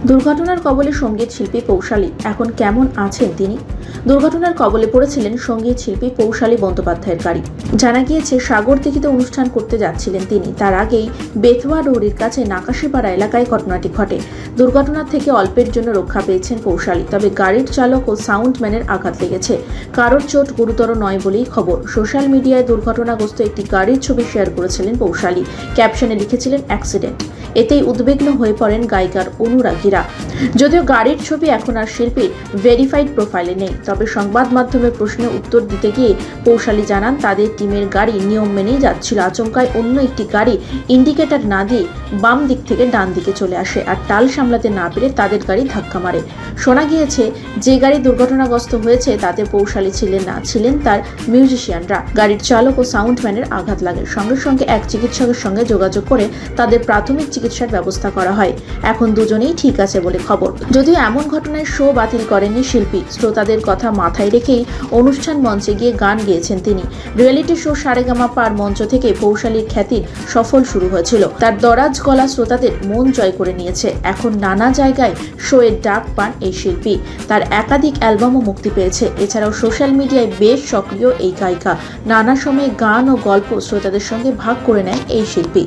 দুর্ঘটনার কবলে সংগীত শিল্পী কৌশালী এখন কেমন আছেন তিনি? দুর্ঘটনার কবলে পড়েছিলেন সংগীত শিল্পী পৌশালী বন্দ্যোপাধ্যায়ের গাড়ি জানা গিয়েছে, সাগর দিঘিতে অনুষ্ঠান করতে যাচ্ছিলেন তিনি। তার আগেই বেথুয়া ডৌরির কাছে নাকাশিপাড়া এলাকায় ঘটনাটি ঘটে। দুর্ঘটনার থেকে অল্পের জন্য রক্ষা পেয়েছেন পৌশালী তবে গাড়ির চালক ও সাউন্ডম্যানের আঘাত লেগেছে। কারোর চোট গুরুতর নয় বলেই খবর। সোশ্যাল মিডিয়ায় দুর্ঘটনাগ্রস্ত একটি গাড়ির ছবি শেয়ার করেছিলেন পৌশালী ক্যাপশনে লিখেছিলেন, অ্যাক্সিডেন্ট। এতেই উদ্বিগ্ন হয়ে পড়েন গায়িকার অনুরাগীরা। যদিও গাড়ির ছবি এখন আর শিল্পীর ভেরিফাইড প্রোফাইলে নেই। তবে সংবাদ মাধ্যমের প্রশ্নের উত্তর দিতে গিয়ে পৌশালী জানান, তাদের টিমের গাড়ি নিয়ম মেনেই যাচ্ছিল। আচমকায় অন্য একটি গাড়ি ইন্ডিকেটর না দিয়ে বাম দিক থেকে ডান দিকে চলে আসে আর টাল সামলাতে না পেরে তাদের গাড়ি ধাক্কা মারে। শোনা গিয়েছে, যে গাড়ি দুর্ঘটনাগ্রস্ত হয়েছে তাতে পৌশালী ছিলেন না, ছিলেন তার মিউজিশিয়ানরা গাড়ির চালক ও সাউন্ডম্যানের আঘাত লাগে। সঙ্গে সঙ্গে এক চিকিৎসকের সঙ্গে যোগাযোগ করে তাদের প্রাথমিক চিকিৎসার ব্যবস্থা করা হয়। এখন দুজনেই ঠিক আছে বলে খবর। যদিও এমন ঘটনায় শো বাতিল করেননি শিল্পী, শ্রোতাদের কথা মাথায় রেখেই অনুষ্ঠান মঞ্চে গিয়ে গান গেয়েছেন তিনি। রিয়েলিটি শো সারেগামা পার মঞ্চ থেকে পৌশালীর খ্যাতির সফল শুরু হয়েছিল। তার দরাজ গলা শ্রোতাদের মন জয় করে নিয়েছে। এখন নানা জায়গায় শোয়ের ডাক পান এই শিল্পী। তার একাধিক অ্যালবামও মুক্তি পেয়েছে। এছাড়াও সোশ্যাল মিডিয়ায় বেশ সক্রিয় এই গায়িকা। নানা সময়ে গান ও গল্প শ্রোতাদের সঙ্গে ভাগ করে নেয় এই শিল্পী।